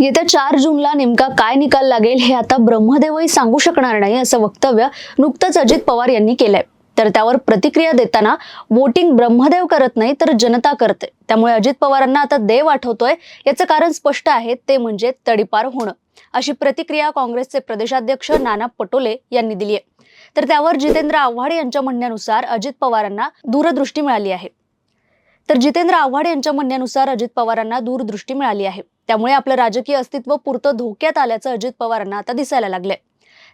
येत्या चार जूनला नेमका काय निकाल लागेल हे आता ब्रह्मदेवही सांगू शकणार नाही असं वक्तव्य नुकतंच अजित पवार यांनी केलंय. तर त्यावर प्रतिक्रिया देताना वोटिंग ब्रह्मदेव करत नाही तर जनता करते. त्यामुळे अजित पवारांना आता देव आठवतोय याचं कारण स्पष्ट आहे ते म्हणजे तडीपार होणं. अशी प्रतिक्रिया काँग्रेसचे प्रदेशाध्यक्ष नाना पटोले यांनी दिली आहे. तर त्यावर जितेंद्र आव्हाड यांच्या म्हणण्यानुसार अजित पवारांना दूरदृष्टी मिळाली आहे. तर जितेंद्र आव्हाड यांच्या म्हणण्यानुसार अजित पवारांना दूरदृष्टी मिळाली आहे. त्यामुळे आपलं राजकीय अस्तित्व पुरतं धोक्यात आल्याचं अजित पवारांना आता दिसायला लागलंय.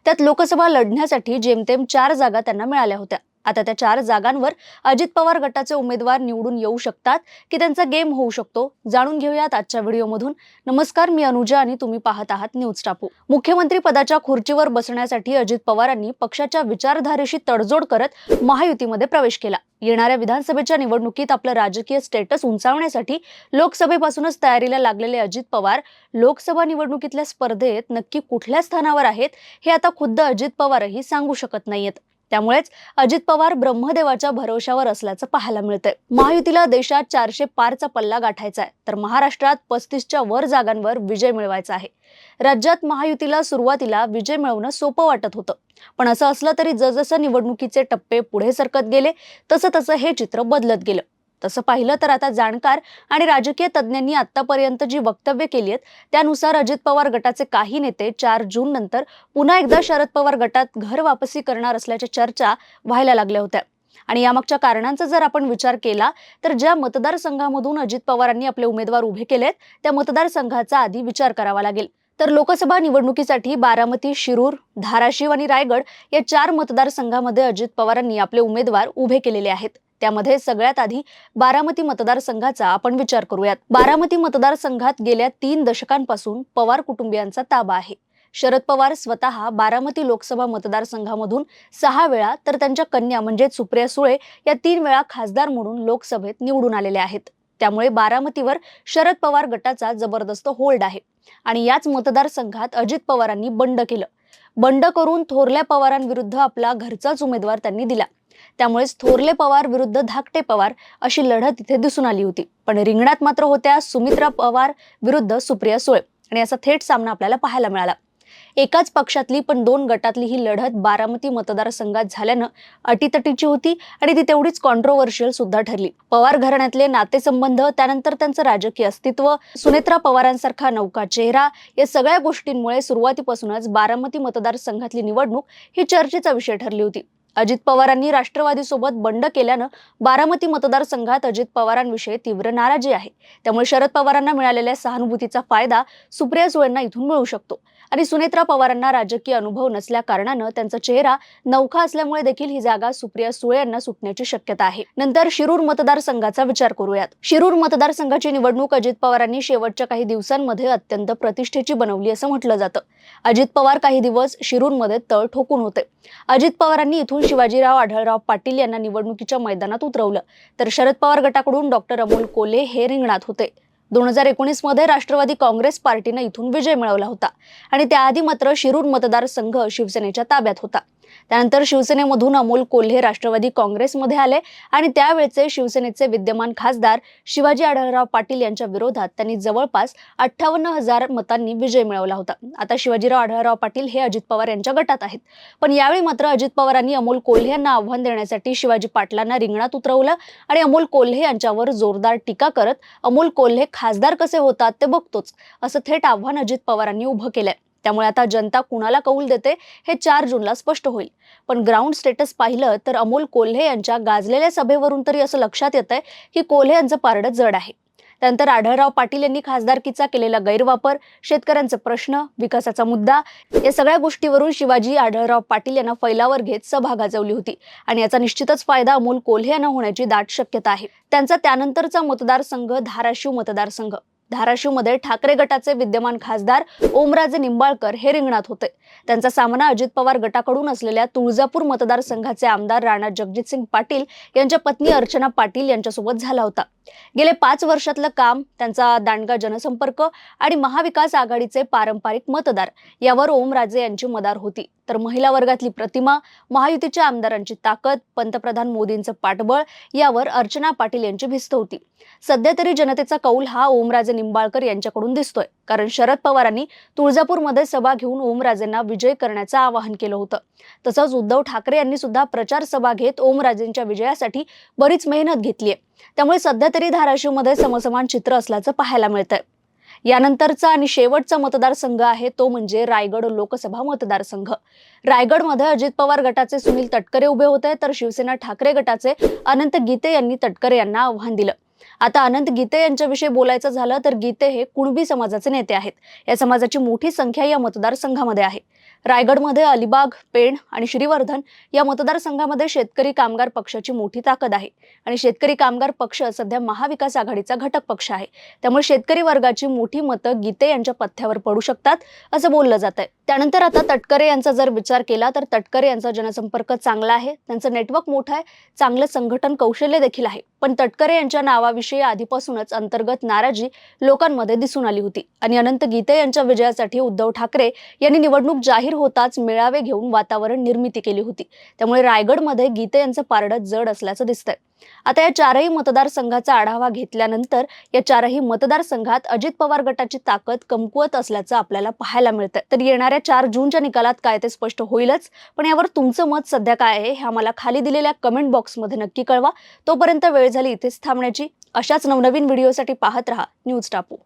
त्यात लोकसभा लढण्यासाठी जेमतेम चार जागा त्यांना मिळाल्या होत्या. आता त्या चार जागांवर अजित पवार गटाचे उमेदवार निवडून येऊ शकतात की त्यांचा गेम होऊ शकतो जाणून घेऊयात आजच्या व्हिडिओमधून. नमस्कार मी अनुजा आणि तुम्ही पाहत आहात न्यूज टापू. मुख्यमंत्री पदाच्या खुर्चीवर बसण्यासाठी अजित पवारांनी पक्षाच्या विचारधारेशी तडजोड करत महायुतीमध्ये प्रवेश केला. येणाऱ्या विधानसभेच्या निवडणुकीत आपलं राजकीय स्टेटस उंचावण्यासाठी लोकसभेपासूनच तयारीला लागलेले अजित पवार लोकसभा निवडणुकीतल्या स्पर्धेत नक्की कुठल्या स्थानावर आहेत हे आता खुद्द अजित पवारही सांगू शकत नाहीयेत. त्यामुळेच अजित पवार ब्रह्मदेवाच्या भरोशावर असल्याचं पाहायला मिळतंय. महायुतीला देशात चारशे पारचा पल्ला गाठायचा आहे तर महाराष्ट्रात पस्तीसच्या वर जागांवर विजय मिळवायचा आहे. राज्यात महायुतीला सुरुवातीला विजय मिळवणं सोपं वाटत होतं. पण असं असलं तरी जसजसं निवडणुकीचे टप्पे पुढे सरकत गेले तसं तसं हे चित्र बदलत गेलं. तसं पाहिलं तर आता जाणकार आणि राजकीय तज्ज्ञांनी आतापर्यंत जी वक्तव्य केली आहेत त्यानुसार अजित पवार गटाचे काही नेते चार जून नंतर पुन्हा एकदा शरद पवार गटात घर वापसी करणार असल्याच्या चर्चा व्हायला लागल्या होत्या. आणि यामागच्या कारणांचा जर आपण विचार केला तर ज्या मतदारसंघामधून अजित पवारांनी आपले उमेदवार उभे केलेत त्या मतदारसंघाचा आधी विचार करावा लागेल. तर लोकसभा निवडणुकीसाठी बारामती शिरूर धाराशिव आणि रायगड या चार मतदारसंघामध्ये अजित पवारांनी आपले उमेदवार उभे केलेले आहेत. त्यामध्ये सगळ्यात आधी बारामती मतदारसंघाचा आपण विचार करूयात. बारामती मतदारसंघात गेल्या तीन दशकांपासून पवार कुटुंबियांचा ताबा आहे. शरद पवार स्वतः बारामती लोकसभा मतदारसंघामधून सहा वेळा तर त्यांच्या कन्या म्हणजे सुप्रिया सुळे या तीन वेळा खासदार म्हणून लोकसभेत निवडून आलेले आहेत. त्यामुळे बारामतीवर शरद पवार गटाचा जबरदस्त होल्ड आहे. आणि याच मतदारसंघात अजित पवारांनी बंड केलं. बंड करून थोरल्या पवारांविरुद्ध आपला घरचाच उमेदवार त्यांनी दिला. त्यामुळेच थोरले पवार विरुद्ध धाकटे पवार अशी लढत इथे दिसून आली होती. पण रिंगणात मात्र होत्या सुमित्रा पवार विरुद्ध सुप्रिया सुळे. आणि असा थेट सामना आपल्याला पाहायला मिळाला. एकाच पक्षातली पण दोन गटातली ही लढत बारामती मतदारसंघात झाल्यानं अटीतटीची होती आणि ती तेवढीच कॉन्ट्रोवर्शियल सुद्धा ठरली. पवार घराण्यातले नातेसंबंध त्यानंतर त्यांचं राजकीय अस्तित्व सुनेत्रा पवारांसारखा नौका चेहरा या सगळ्या गोष्टींमुळे सुरुवातीपासूनच बारामती मतदारसंघातली निवडणूक ही चर्चेचा विषय ठरली होती. अजित पवारांनी राष्ट्रवादीसोबत बंड केल्यानं बारामती मतदारसंघात अजित पवारांविषयी तीव्र नाराजी आहे. त्यामुळे शरद पवारांना मिळालेल्या सहानुभूतीचा फायदा सुप्रिया सुळेंना इथून मिळू शकतो. आणि सुनेत्रा पवारांना राजकीय अनुभव नसल्या कारणानं त्यांचा चेहरा नौखा असल्यामुळे देखील ही जागा सुप्रिया सुळे यांना सुटण्याची शक्यता आहे. नंतर शिरूर मतदारसंघाचा विचार करूयात. शिरूर मतदारसंघाची निवडणूक अजित पवारांनी शेवटच्या काही दिवसांमध्ये अत्यंत प्रतिष्ठेची बनवली असं म्हटलं जातं. अजित पवार काही दिवस शिरूरमध्ये तळ ठोकून होते. अजित पवारांनी इथून शिवाजीराव आढळराव पाटील यांना निवडणुकीच्या मैदानात उतरवलं. तर शरद पवार गटाकडून डॉक्टर अमोल कोले हे रिंगणात होते. दोन हजार एकोणीसमध्ये राष्ट्रवादी काँग्रेस पार्टीनं इथून विजय मिळवला होता आणि त्याआधी मात्र शिरूर मतदारसंघ शिवसेनेच्या ताब्यात होता. त्यानंतर शिवसेनेमधून अमोल कोल्हे राष्ट्रवादी काँग्रेसमध्ये आले आणि त्यावेळचे शिवसेनेचे विद्यमान खासदार शिवाजी आढळराव पाटील यांच्या विरोधात त्यांनी जवळपास अठ्ठावन्न हजार मतांनी विजय मिळवला होता. आता शिवाजीराव आढळराव पाटील हे अजित पवार यांच्या गटात आहेत. पण यावेळी मात्र अजित पवारांनी अमोल कोल्हे यांना आव्हान देण्यासाठी शिवाजी पाटलांना रिंगणात उतरवलं आणि अमोल कोल्हे यांच्यावर जोरदार टीका करत अमोल कोल्हे खासदार कसे होतात ते बघतोच. असं थेट आव्हान अजित पवारांनी उभं केलंय. त्यामुळे आता जनता कुणाला कौल देते हे चार जूनला स्पष्ट होईल. पण ग्राउंड स्टेटस पाहिलं तर अमोल कोल्हे यांच्या गाजलेल्या सभेवरून तरी असं लक्षात येत आहे की कोल्हे यांचं पारडं जड आहे. त्यानंतर आढळराव पाटील यांनी खासदारकीचा केलेला गैरवापर शेतकऱ्यांचा प्रश्न विकासाचा मुद्दा या सगळ्या गोष्टीवरून शिवाजी आढळराव पाटील यांना फैलावर घेत सभा गाजवली होती आणि याचा निश्चितच फायदा अमोल कोल्हे यांना होण्याची दाट शक्यता आहे. त्यांचा त्यानंतरचा मतदारसंघ धाराशिव मतदारसंघ. धाराशिवमध्ये ठाकरे गटाचे विद्यमान खासदार ओमराजे निंबाळकर हे रिंगणात होते. त्यांचा सामना अजित पवार गटाकडून असलेल्या तुळजापूर मतदारसंघाचे आमदार राणा जगजितसिंग पाटील यांच्या पत्नी अर्चना पाटील यांच्यासोबत झाला होता. गेले पाच वर्षातलं काम त्यांचा दांडगा जनसंपर्क आणि महाविकास आघाडीचे पारंपरिक मतदार यावर ओमराजे यांची मदार होती. तर महिला वर्गातली प्रतिमा महायुतीच्या आमदारांची ताकद पंतप्रधान मोदींचं पाठबळ यावर अर्चना पाटील यांची भिस्त होती. सध्या तरी जनतेचा कौल हा ओमराजे निंबाळकर यांच्याकडून दिसतोय. कारण शरद पवारांनी तुळजापूरमध्ये सभा घेऊन ओमराजेंना विजय करण्याचं आवाहन केलं होतं. तसंच उद्धव ठाकरे यांनी सुद्धा प्रचार सभा घेत ओमराजेंच्या विजयासाठी बरीच मेहनत घेतली आहे त्यामुळे सध्या तरी धाराशिवमध्ये समसमान चित्र असल्याचं पाहायला मिळतंय. यानंतरचा आणि शेवटचा मतदारसंघ आहे तो म्हणजे रायगड लोकसभा मतदारसंघ. रायगडमध्ये अजित पवार गटाचे सुनील तटकरे उभे होते तर शिवसेना ठाकरे गटाचे अनंत गीते यांनी तटकरे यांना आव्हान दिलं. आता अनंत गीते यांच्याविषयी बोलायचं झालं तर गीते हे कुणबी समाजाचे नेते आहेत. या समाजाची मोठी संख्या या मतदारसंघामध्ये आहे. रायगडमध्ये अलिबाग पेण आणि श्रीवर्धन या मतदारसंघामध्ये शेतकरी कामगार पक्षाची मोठी ताकद आहे. आणि शेतकरी कामगार पक्ष सध्या महाविकास आघाडीचा घटक पक्ष आहे. त्यामुळे शेतकरी वर्गाची मोठी मतं गीते यांच्या पथ्यावर पडू शकतात असं बोललं जात आहे त्यानंतर आता तटकरे यांचा जर विचार केला तर तटकरे यांचा जनसंपर्क चांगला आहे. त्यांचं नेटवर्क मोठं आहे. चांगलं संघटन कौशल्य देखील आहे. पण तटकरे यांच्या नावा याविषयी आधीपासूनच अंतर्गत नाराजी लोकांमध्ये दिसून आली होती. आणि अनंत गीते यांच्या विजयासाठी उद्धव ठाकरे यांनी निवडणूक जाहीर होताच मेळावे घेऊन वातावरण निर्मिती केली होती. त्यामुळे रायगडमध्ये गीते यांचं पारडं जड असल्याचं दिसतंय. आता या चारही मतदारसंघाचा आढावा घेतल्यानंतर या चारही मतदारसंघात अजित पवार गटाची ताकद कमकुवत असल्याचं आपल्याला पाहायला मिळतं तर येणाऱ्या चार जूनच्या निकालात काय ते स्पष्ट होईलच. पण यावर तुमचं मत सध्या काय आहे हे आम्हाला खाली दिलेल्या कमेंट बॉक्समध्ये नक्की कळवा. तोपर्यंत वेळ झाली इथेच थांबण्याची. अशाच नवनवीन व्हिडिओसाठी पाहत रहा. न्यूज टापू.